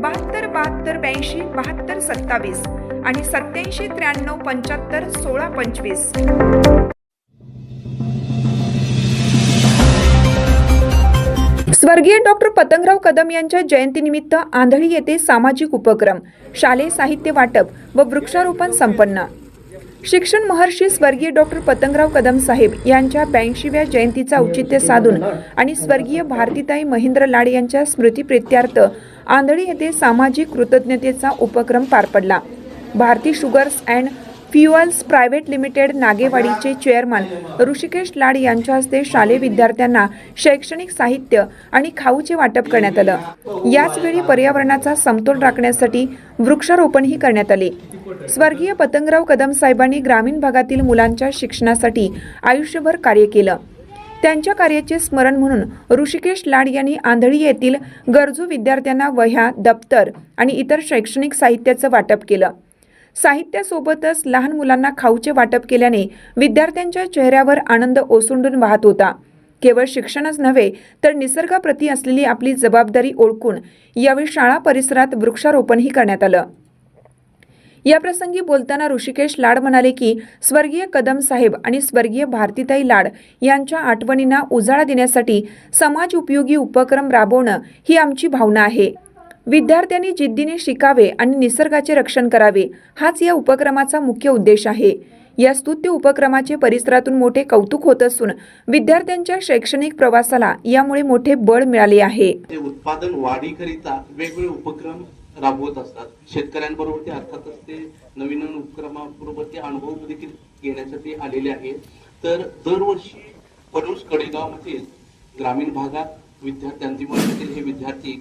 बहात्तर बहात्तर ब्याऐंशी बहात्तर सत्तावीस आणि सत्याऐंशी त्र्याण्णव पंच्याहत्तर सोळा पंचवीस. स्वर्गीय डॉक्टर पतंगराव कदम यांच्या जयंतीनिमित्त आंधळी येथे सामाजिक उपक्रम शालेय साहित्य वाटप व वृक्षारोपण संपन्न. शिक्षण महर्षी स्वर्गीय डॉक्टर पतंगराव कदम साहेब यांच्या ब्याऐंशीव्या जयंतीचा औचित्य साधून आणि स्वर्गीय भारतीताई महेंद्र लाड यांच्या स्मृतीप्रित्यार्थ आंधळी येथे सामाजिक कृतज्ञतेचा उपक्रम पार पडला. Bharati sugars and fuels private limited नागेवाडीचे chairman Rishikesh Lad यांच्या हस्ते शालेय विद्यार्थ्यांना शैक्षणिक साहित्य आणि खाऊचे वाटप करण्यात आलं. याचवेळी पर्यावरणाचा समतोल राखण्यासाठी वृक्षारोपणही करण्यात आले. स्वर्गीय पतंगराव कदम साहेबांनी ग्रामीण भागातील मुलांच्या शिक्षणासाठी आयुष्यभर कार्य केलं. त्यांच्या कार्याचे स्मरण म्हणून ऋषिकेश लाड यांनी आंधळी येथील गरजू विद्यार्थ्यांना वह्या दप्तर आणि इतर शैक्षणिक साहित्याचं वाटप केलं. साहित्यासोबतच लहान मुलांना खाऊचे वाटप केल्याने विद्यार्थ्यांच्या चेहऱ्यावर आनंद ओसंडून वाहत होता. केवळ शिक्षणच नव्हे तर निसर्गाप्रती असलेली आपली जबाबदारी ओळखून यावेळी शाळा परिसरात वृक्षारोपणही करण्यात आलं. याप्रसंगी बोलताना ऋषिकेश लाड म्हणाले की स्वर्गीय कदम साहेब आणि स्वर्गीय भारतीताई लाड यांच्या आठवणींना उजाळा देण्यासाठी समाज उपयोगी उपक्रम राबवणं ही आमची भावना आहे. विद्यार्थ्यांनी जिद्दीने शिकावे आणि निसर्गाचे रक्षण करावे हाच या उपक्रमाचा मुख्य उद्देश आहे. या स्तुत्य उपक्रमाचे परिसरातून मोठे कौतुक होत असून विद्यार्थ्यांच्या शैक्षणिक प्रवासाला यामुळे मोठे बळ मिळाले आहे. उत्पादन वाढीकरिता वेगवेगळे उपक्रम राबवत असतात. शेतकऱ्यांबरोबर ते अर्थातच ते नवीन नवीन उपक्रमाबरोबर ते अनुभव देखील घेण्यासाठी आलेले आहेत. तर दरवर्षी पलूस कडेगाव ग्रामीण भागात विद्यार्थ्यांतील हे विद्यार्थी